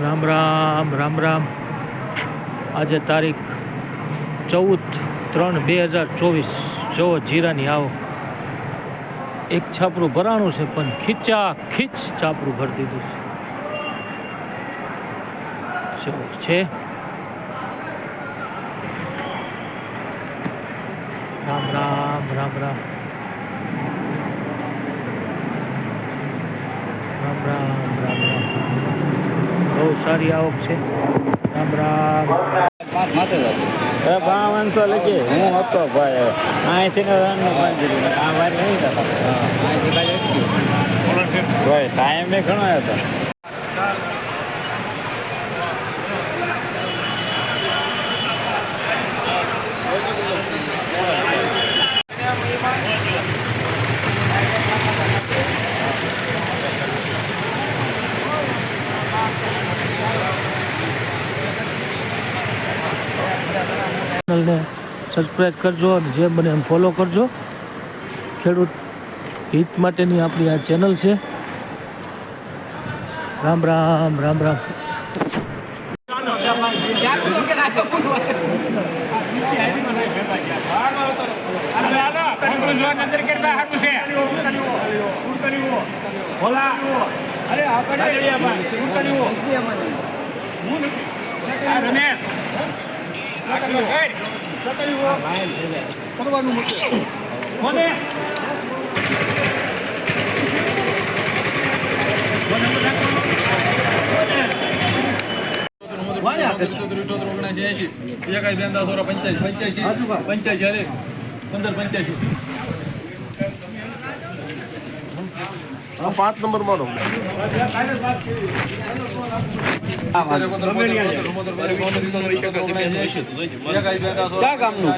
રામ રામ રામ રામ. આજે તારીખ ચૌદ ત્રણ બે હજાર ચોવીસ. જો જીરાની આવો. એક છાપરું ભરાણું છે, પણ ખીચા ખીચ છાપરું ભરી દીધું છે. છે. રામ રામ રામ રામ. રામ રામ રામ રામ. બહુ સારી આવક છે. રામ રામ પાંચસો લખી. હું હતો ભાઈ. અહીંથી ભાઈ ટાઈમે ઘણો હતો. ચેનલને સબસ્ક્રાઈબ કરજો અને જે બને એમ ફોલો કરજો ખેડૂત હિત માટેની આપણી આ ચેનલ છે રામ રામ રામ રામ કરવાનું કોને પંચ્યાસી પંચ્યાસી પંદર પંચ્યાસી પાંચ નંબર મારો. ક્યાં ગામનું?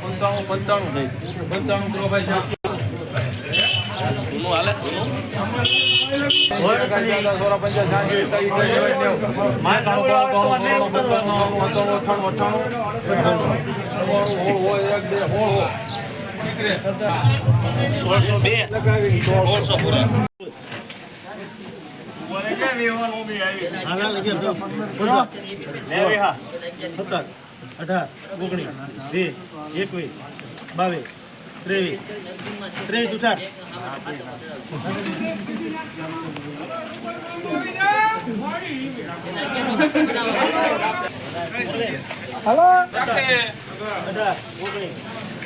પંચાણું પંચાણું નહીં પંચાણું કિલો પૂરા સત્તર અઢાર ઓગણીસ વીસ એકવીસ બાવીસ ત્રેવીસ ત્રેવીસ તુષાર અઢાર ઓગણીસ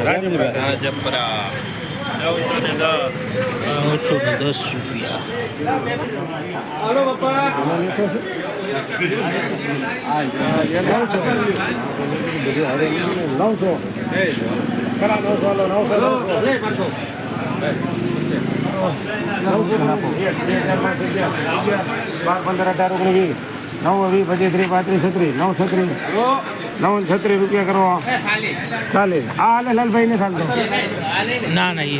હા જપરા નવસો ને દસ રૂપિયા નવસો ખરા નવસો હાલો નવસો નવસો બાર પંદર અઢાર ઓગણીસ નવ વીસ પચીસ ત્રીસ પાંત્રીસ છત્રીસ નવ છત્રીસ. નવ છત્રીસ રૂપિયા કરવા ચાલે આ હાલે લાલભાઈ ને ચાલતો ના. ના એ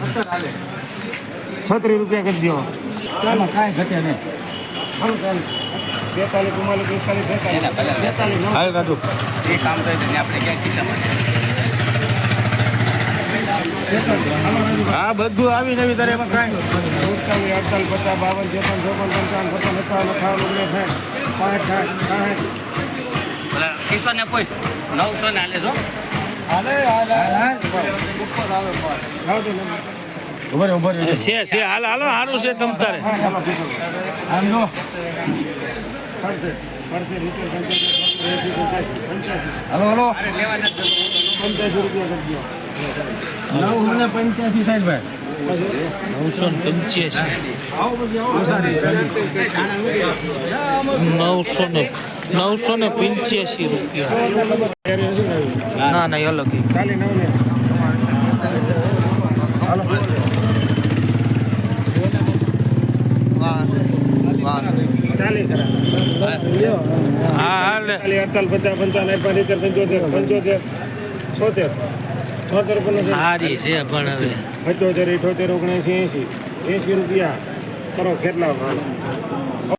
છત્રીસ રૂપિયા કરી દો ચાલો કાંઈ ઘટે નહીં. બેતાલીસ ચુમ્માલીસ પિસ્તાલીસ બેતાલીસ. બેતાલીસ હાલ કાઢું હા બધું આવી નવી તારે એમાં કાંઈ. અડતાલીસ પચાસ બાવન ત્રેપન ચોપન પંચાવન પચાસ સત્તાવન અઠાવન ઓગણીસ એકસો ને કોઈ નવસો ને હાલે. છો છે છે હાલ હાલો સારું છે તમ તારે હલો હલો પંચ્યાસી રૂપિયા કરી દો નવ સાહેબ ભાઈ. નવસો ને પંચ્યાસી. નવસો ને નવસો ને પંચ્યાસી રૂપિયા. ના ના અલગ હા હાલે ચાલી અડતાલીસ પચાસ પંચાવન પંચોતેર પંચોતેર છોતેર. સારી છે. પણ હવે. પંચોતેર ઇઠોતેર ઓગણસી એંસી એંસી રૂપિયા કરો કેટલા ભાવ?